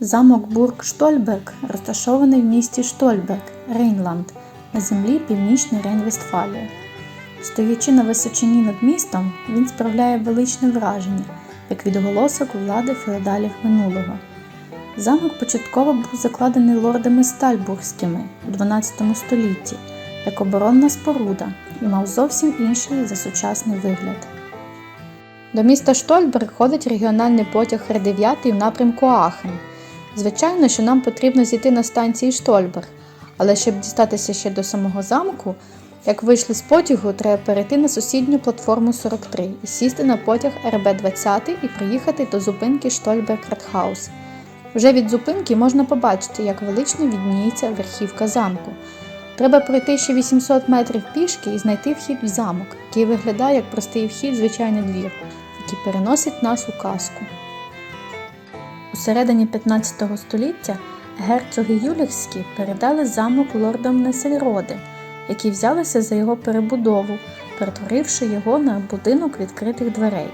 Замок Бург Штольберг розташований в місті Штольберг, Рейнланд, на землі Північної Рейн-Вестфалії. Стоячи на височині над містом, він справляє величне враження, як відголосок влади феодалів минулого. Замок початково був закладений лордами Стальбургськими у 12 столітті як оборонна споруда і мав зовсім інший за сучасний вигляд. До міста Штольберг ходить регіональний потяг Р9 в напрямку Аахен. Звичайно, що нам потрібно зійти на станції Штольберг, але щоб дістатися ще до самого замку, як вийшли з потягу, треба перейти на сусідню платформу 43 і сісти на потяг РБ-20 і приїхати до зупинки Штольберг Ратхаус. Вже від зупинки можна побачити, як велично відніється верхівка замку. Треба пройти ще 800 метрів пішки і знайти вхід в замок, який виглядає як простий вхід в звичайний двір, який переносить нас у казку. У середині 15 століття герцоги Юліхські передали замок лордам Несельроди, які взялися за його перебудову, перетворивши його на будинок відкритих дверей.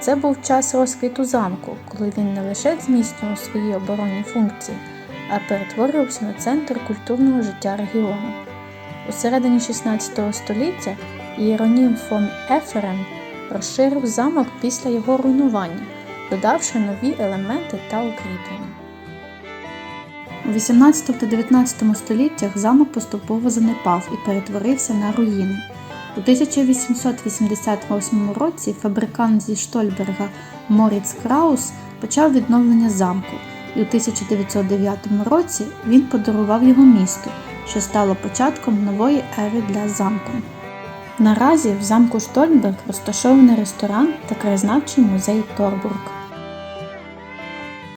Це був час розквіту замку, коли він не лише зміцнював свої оборонні функції, а перетворювався на центр культурного життя регіону. У середині 16 століття Єронім фон Еферен розширив замок після його руйнування, додавши нові елементи та укріплення. У 18 та 19 століттях замок поступово занепав і перетворився на руїни. У 1888 році фабрикант зі Штольберга Моріц Краус почав відновлення замку, і у 1909 році він подарував його місту, що стало початком нової ери для замку. Наразі в замку Штольберг розташований ресторан та краєзнавчий музей Торбург.